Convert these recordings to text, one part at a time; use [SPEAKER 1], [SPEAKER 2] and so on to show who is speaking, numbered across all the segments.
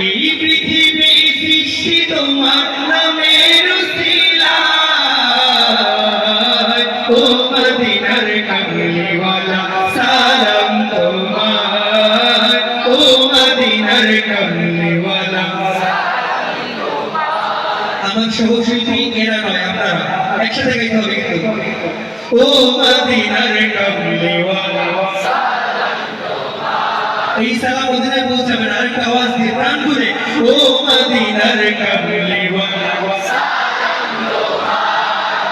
[SPEAKER 1] এই পৃথিবী সৃষ্টি তোমার নামের ও মদিনার কামলিওয়ালা সালাম তোমার। ও মদিনার কামলিওয়ালা আমার সহশিল্পী, এরা নয়, আপনারা। একসাথে গাইতে হবে সালাম আওয়াজ দিয়ে প্রাণ করে ও মদিনার কামলিওয়ালা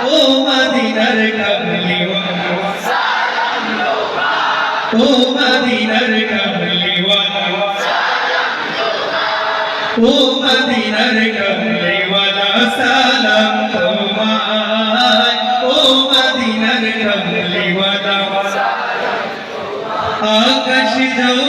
[SPEAKER 1] ও মদিনার কামলিওয়ালা ও মদিনার কামলিওয়ালা ও মদিনার কামলিওয়ালা সালাম ও মদিনার কামলিওয়ালা আকাশ যাও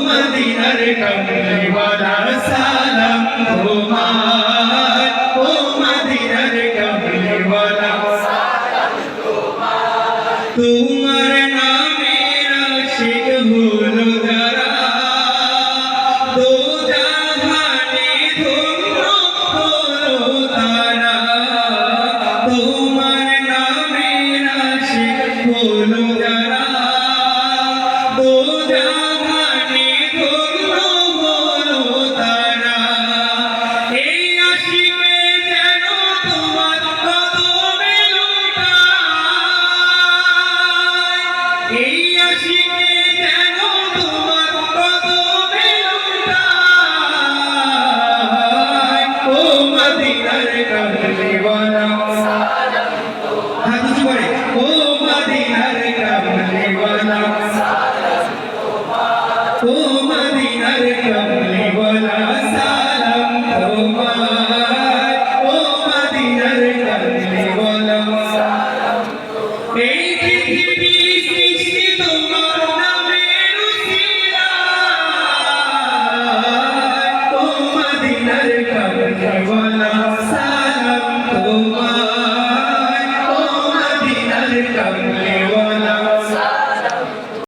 [SPEAKER 1] মদিনার কামলি বানা সালাম তোমার ও